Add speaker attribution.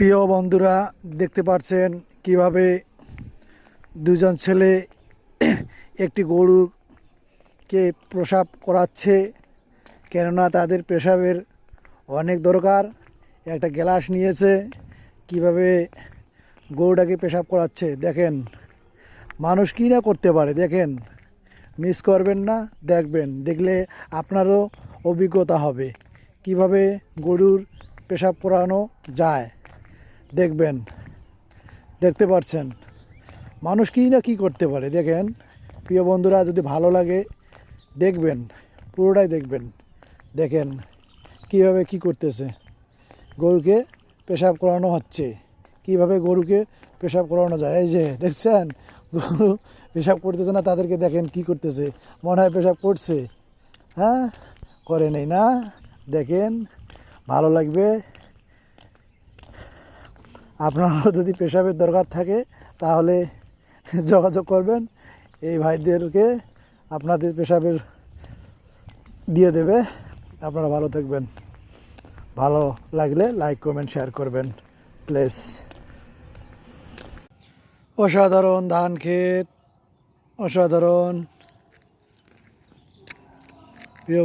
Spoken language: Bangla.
Speaker 1: প্রিয় বন্ধুরা, দেখতে পাচ্ছেন কীভাবে দুজন ছেলে একটি গরুকে প্রসাব করাচ্ছে, কেননা তাদের পেশাবের অনেক দরকার। একটা গ্লাস নিয়েছে, কীভাবে গরুটাকে পেশাব করাচ্ছে, দেখেন। মানুষ কী না করতে পারে, দেখেন। মিস করবেন না, দেখবেন। দেখলে আপনারও অভিজ্ঞতা হবে, কীভাবে গরুর পেশাব করানো যায়। দেখবেন, দেখতে পাচ্ছেন মানুষ কী না কী করতে পারে, দেখেন। প্রিয় বন্ধুরা, যদি ভালো লাগে, দেখবেন, পুরোটাই দেখবেন। দেখেন কীভাবে কি করতেছে। গরুকে পেশাব করানো হচ্ছে। কীভাবে গরুকে পেশাব করানো যায়। এই যে, দেখছেন? গরু পেশাব করতেছে না, তাদেরকে দেখেন কি করতেছে। মনে হয় পেশাব করছে। হ্যাঁ? করে নেই না? দেখেন, ভালো লাগবে। আপনারও যদি পেশাবের দরকার থাকে, তাহলে যোগাযোগ করবেন। এই ভাইদেরকে আপনাদের পেশাবের দিয়ে দেবে। আপনারা ভালো থাকবেন। ভালো লাগলে লাইক, কমেন্ট, শেয়ার করবেন, প্লিজ। অসাধারণ ধান ক্ষেত, অসাধারণ।